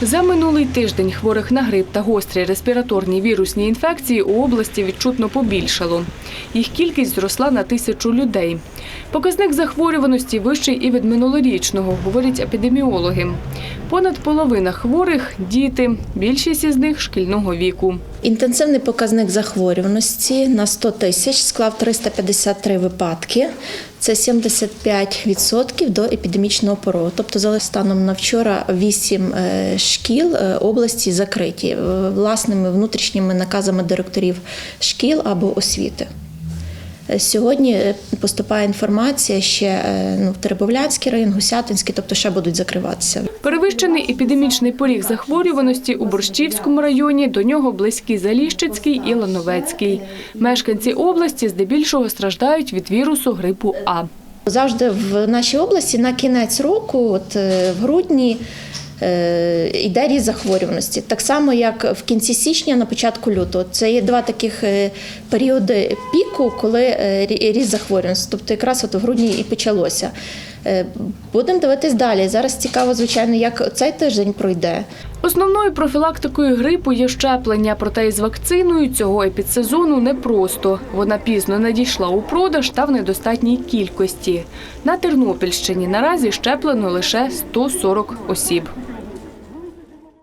За минулий тиждень хворих на грип та гострі респіраторні вірусні інфекції у області відчутно побільшало. Їх кількість зросла на тисячу людей. Показник захворюваності вищий і від минулорічного, говорять епідеміологи. Понад половина хворих діти, більшість із них шкільного віку. Інтенсивний показник захворюваності на 100 тисяч склав 353 випадки. Це 75% до епідемічного порогу. Тобто, за станом на вчора 8 е, шкіл е, області закриті е, власними внутрішніми наказами директорів шкіл або освіти. Е, Сьогодні е, поступає інформація ще е, ну, Теребовлянський район, Гусятинський, тобто ще будуть закриватися. Перевищений епідемічний поріг захворюваності у Борщівському районі, до нього близькі Заліщицький і Лановецький. Мешканці області здебільшого страждають від вірусу грипу А. Завжди в нашій області на кінець року, от в грудні, йде ріст захворюваності. Так само, як в кінці січня, на початку лютого. Це є два таких е, періоди піку, коли е, рі- ріст захворюваності. Тобто якраз от в грудні і почалося. Е, Будемо дивитись далі. Зараз цікаво, звичайно, як цей тиждень пройде. Основною профілактикою грипу є щеплення, проте із вакциною цього епідсезону непросто. Вона пізно надійшла у продаж та в недостатній кількості. На Тернопільщині наразі щеплено лише 140 осіб.